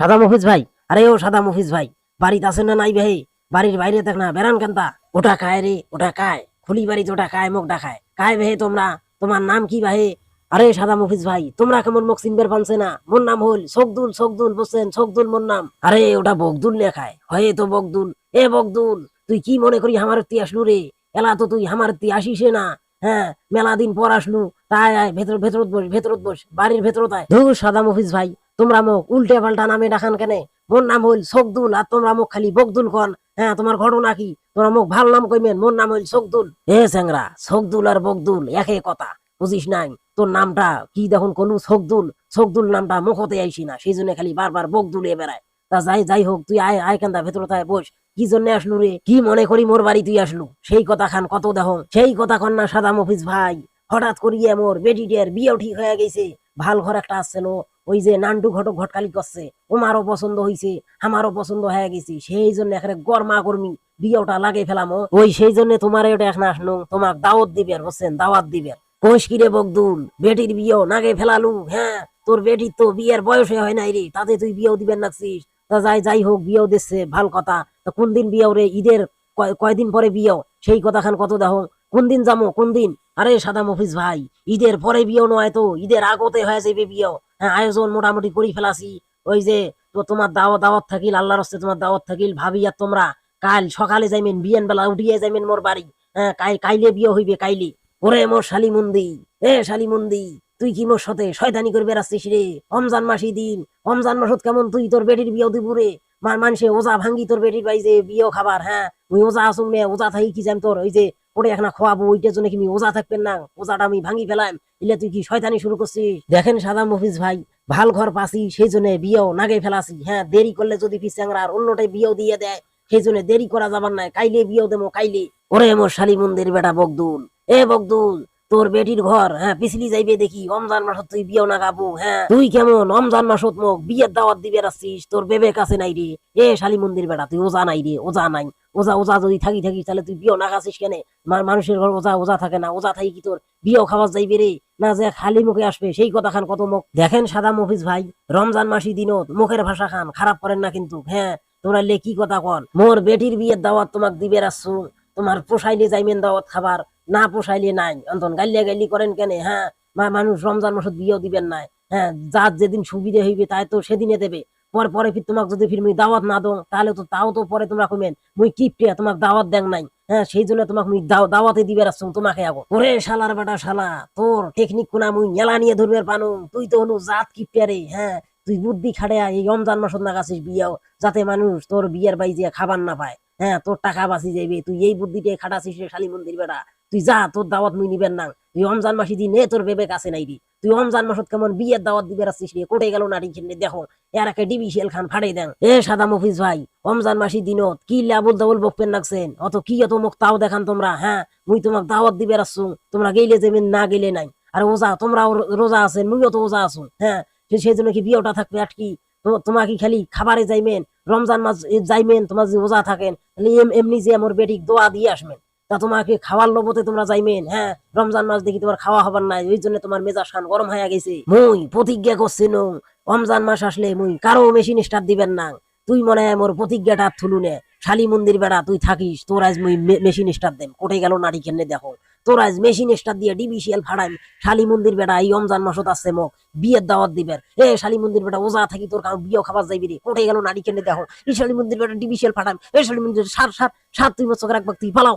সাদা মফিজ ভাই, আরে ও সাদা মফিজ ভাই, বাড়িতে আছেন না নাই ভাই? বাড়ির বাইরে দেখ না, বেড়ান কেনতা। ওটা খায় রে, ওটা খায়। খুলি বাড়িতে ওটা খায়, মুখ ডাকায় কায় ভাই তোমরা, তোমার নাম কি ভাই? আরে সাদা মফিজ ভাই, তোমরা কেমন মুখ চিনবার পানছে না? মোর নাম হল শোকদুল শোকদুল, বুঝছেন? শোকদুল মোর নাম। আরে ওটা বকদুল লেখায় হয় তো বকদুল। এ বকদুল, তুই কি মনে করি আমার তুই আসলু রে? এলা তো তুই আমার তুই আসিসে না। হ্যাঁ মেলা দিন পর আসলু। তাই, আয়, ভেতর, ভেতরত বস ভেতরত বস, বাড়ির ভেতরত আয়। ধুর সাদা মফিজ ভাই তোমরা মুখ উল্টে পাল্টা নামে ডাকান কেনে? মোর নাম হইল শোকদুল আর তোমরা মুখ খালি বকদুল কন হ্যাঁ তোমার ঘটনা কি? তোমরা মুখ ভালো নাম কইমেন মোর নাম হইল শোকদুল এ স্যাংরা শোকদুল আর বকদুল একই কথা। বুঝিস নাই? তোর নামটা কি দেখুন কোন শোকদুল শোকদুল নামটা মুখতে আইসি না সেই জন্য খালি বারবার বকদুল এ বেড়ায়। তা যাই যাই হোক তুই আয় আয় কান্দা ভেতর তাই বস। কি জন্য আসলু রে? কি মনে করি মোর বাড়ি তুই আসলু? সেই কথা খান কত দেহ সেই কথা কন না সাদা মফিজ ভাই। হঠাৎ করিয়ে মোর বেটিটার বিয়েও ঠিক হয়ে গেছে। ভালো ঘর একটা আসছিল ওই যে নান্টু ঘটক ঘটকালি করছে, ওমারও পছন্দ হইছে, আমারও পছন্দ হয়ে গেছে, সেই জন্য এখানে গরমা গরমি বিয়েটা লাগে ফেলামো ওই সেই জন্য তোমার ওটা এখন আসলো তোমাক দাওয়াত দিবে বুঝছেন? দাওয়াত দিবে কোষ কিরে বকদুল, বেটির বিয়েও নাগে ফেলালু হ্যাঁ? তোর বেটির তো বিয়ের বয়সে হয় নাই রে, তাতে তুই বিয়েও দিবেন নাকছিস তা যাই যাই হোক, বিয়েও দিচ্ছে, ভালো কথা। তা কোন দিন বিয়েও রে, ঈদের কয়- কয়দিন পরে বিয়েও? সেই কথা খান কত দেখো? কোন দিন যাব কোন দিন? আরে সাদা মফিজ ভাই, ঈদের পরে বিয়েও নয় তো, ঈদের আগতে হয়ে যাবে বিয়েও হ্যাঁ আয়োজন মোটামুটি করি ফেলাছি। ওই যে তো তোমার দাওয়াত দাওয়াত থাকিল, আল্লাহর হস্তে তোমার দাওয়াত থাকিল, ভাবি আর তোমরা কাল সকালে যাইবেন বিয়েন বেলা উঠিয়ে যাইবেন মোর বাড়ি। হ্যাঁ কাই কাইলে বিয়ে হইবে কাইলে। ওরে মোর শালিমুন্দি, এ শালিমুন্দি, তুই কি মোর সাথে শয়তানি করে বেড়াচ্ছিস রে? রমজান মাসি দিন, রমজান মাসত কেমন তুই তোর বেটির বিয়েও দিব মার মানুষে ওজা ভাঙ্গি তোর বেটির বাই যে বিয়েও খাবার হ্যাঁ ওই ওজা আসুন নে, ওজা থাকি কি যাম তোর? ওই যে ওরে এখন খাওয়াবো, ওইটার জন্য কি ওজা থাকবেন না? ওজাটা আমি ভাঙি ফেলাম। ইলে তুই কি শয়তানি শুরু করছিস? দেখেন সাদা মফিজ ভাই, ভালো ঘর পাসি সেই জন্য বিয়েও নাগে ফেলাসি হ্যাঁ দেরি করলে যদি পিসাংরা আর অন্যটাই বিয়েও দিয়ে দেয় সেই জন্য দেরি করা যাবার নাই। কাইলে বিয়েও দেবো কাইলে। ওরে মোর শালি মন্দির বেটা বকদুল। এ বকদুল, তোর বেটির ঘর হ্যাঁ পিছলি যাইবে দেখি, রমজান মাসত তুই বিয়েও না গাবো হ্যাঁ। তুই কেমন রমজান মাসত মোক বিয়ের দাওয়াত দিবে রাখছিস তোর বেবে কাছে নাই রে। এ শালি মন্দির বেটা, তুই ওজা নাই রে, ওজা নাই। ওজা ওজা যদি থাকি থাকি, তাহলে তুই বিয়েও না খাচ্ছিস কেন মানুষের ঘর ওজা ওজা থাকে না, ওজা থাকি কি তোর? বিয়েও খাওয়া যাইবে রে। না যে খালি মুখে আসবে, সেই কথা খান কত মুখ। দেখেন সাদা মফিজ ভাই, রমজান মাসি দিনত মুখের ভাষা খান, খারাপ করেন না কিন্তু হ্যাঁ? তোমরা লে কি কথা কন? মোর বেটির বিয়ের দাওয়াত তোমাক দিবে রাখছু তোমার পোষাইলে যাইমেন দাওয়াত খাবার, না পোষাইলে নাই। অন্তন গাইলিয়া গাইলি করেন কেন হ্যাঁ? মানুষ রমজান মাসত বিয়েও দিবেন নাই হ্যাঁ? যার যেদিন সুবিধে হইবে তাই তো সেদিনে দেবে। পর পরে ফির তোমাক যদি ফির মুই দাওয়াত না দো তাহলে তো তাও তো পরে তোমরা কইবেন, মুই কিপটিয়া তোমাক দাওয়াত দেন নাই। হ্যাঁ সেই জন্য তোমাক মুই দাওয়াতে দিবে রাখছুম তোমাকে আগো। ওরে শালার বেটা, শালা, তোর টেকনিক কোনা মুই মেলা নিয়ে ধরবে পানু, তুই তো হনু জাত কিপটিয়া রে হ্যাঁ তুই বুদ্ধি খাড়িয়া এই রমজান মাসত না গাছিস বিয়াও, যাতে মানুষ তোর বিয়ের বাইজিয়া খাবার না পায়। হ্যাঁ তোর টাকা বাঁচি যাইবে, তুই এই বুদ্ধিতে খাটাছিস শালি মন্দির বেটা। তুই যা, তোর দাওয়াত মুই নিবেন না। তুই রমজান মাসি দিন এ তোর বেবে কাছে নাই রে। তুই রমজান মাসত কেমন বিয়ের দাওয়াত দিবে রাখছিস রে? কোটে গেল নারী খেলে দেখো, এর একে ডিবি শেল খান ফাড়াই দেন। এ, সাদা মফিজ ভাই, রমজান মাসি দিনত কি লাবুল দাবুল বকপেন রাখছেন? অত কি অত মুখ তাও দেখান তোমরা? হ্যাঁ মুই তোমাক দাওয়াত দিবে রাখছু তোমরা গেলে যাবেন না গেলে নাই। আর ওজা তোমরা রোজা আছেন, মুইও তো ওজা আছো। হ্যাঁ সেই জন্য কি বিয়েটা থাকবে আটকি? তো- তোমার কি খালি খাবারে যাইবেন রমজান মাস এ যাইবেন তোমার যে ওজা থাকেন এমনি যে আমার বেটিক দোয়া দিয়ে আসবেন। তা তোমাকে খাওয়ার লোভতে তোমরা যাইবেন হ্যাঁ? রমজান মাস দেখি তোমার খাওয়া হবার নাই, ওই জন্য তোমার মেজাজ খান গরম হয়ে গেছে। মুই প্রতিজ্ঞা করছি নু, রমজান মাস আসলে মুই কারও মেশিন স্টার্ট দিবেন না। তুই মনে হয় মোর প্রতিজ্ঞাটা থুলু নে। শালি মন্দির বেড়া, তুই থাকিস, তোর আজ মুই মেশিন স্টার্ট দেন। কোটে গেল নারী কেনে দেখো? তোর আজ মেশিন স্টার্ট দিয়ে ডিবিসিএল ফাড়াইম, শালি মন্দির বেড়া, এই রমজান মাসত আসছে মোক, বিয়ের দাওয়াত দিবেন। এ, শালি মন্দির বেটা ওজা থাকি তোর কারণ বিয়েও খাবার যাইবি রে। কোটে গেল নারী কেনে দেখো? এই শালি মন্দির বেটা ডিবিসিএল ফাটাম এই শালি মন্দির সার সার সাত তুই বছর একবার তুই পালাও।